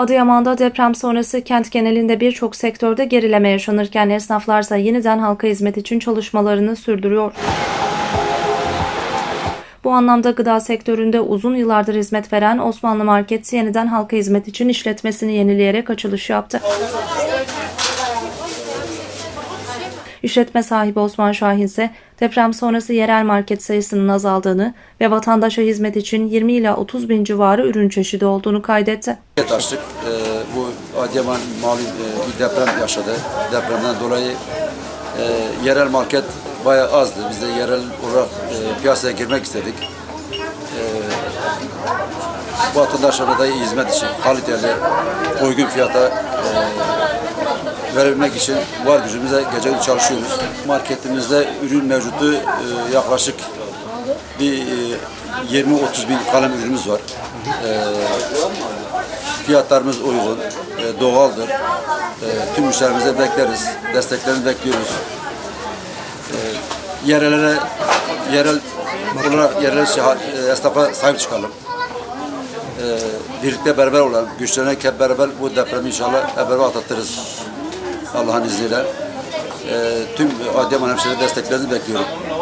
Adıyaman'da deprem sonrası kent genelinde birçok sektörde gerileme yaşanırken esnaflarsa yeniden halka hizmet için çalışmalarını sürdürüyor. Bu anlamda gıda sektöründe uzun yıllardır hizmet veren Osmanlı Market yeniden halka hizmet için işletmesini yenileyerek açılış yaptı. İşletme sahibi Osman Şahin ise deprem sonrası yerel market sayısının azaldığını ve vatandaşa hizmet için 20 ila 30 bin civarı ürün çeşidi olduğunu kaydetti. Açtık. Ee, bu Adıyaman malum e, bir deprem yaşadı. Depremden dolayı e, yerel market bayağı azdı. Biz de yerel olarak e, piyasaya girmek istedik. E, vatandaşlara da hizmet için kaliteli, uygun fiyata e, verebilmek için var gücümüze gece çalışıyoruz. Marketimizde ürün mevcutu e, yaklaşık bir e, 20-30 bin kalem ürünümüz var. Fiyatlarımız uygun, e, doğaldır. E, tüm müşterimize bekleriz. Desteklerini bekliyoruz. E, yerellere, yerel olarak yerel e, esnafa sahip çıkalım. E, birlikte beraber olan, güçlenerek hep beraber bu depremi inşallah beraber atlatırız. Allah'ın izniyle. E, tüm Adıyaman hemşehri desteklerini bekliyorum.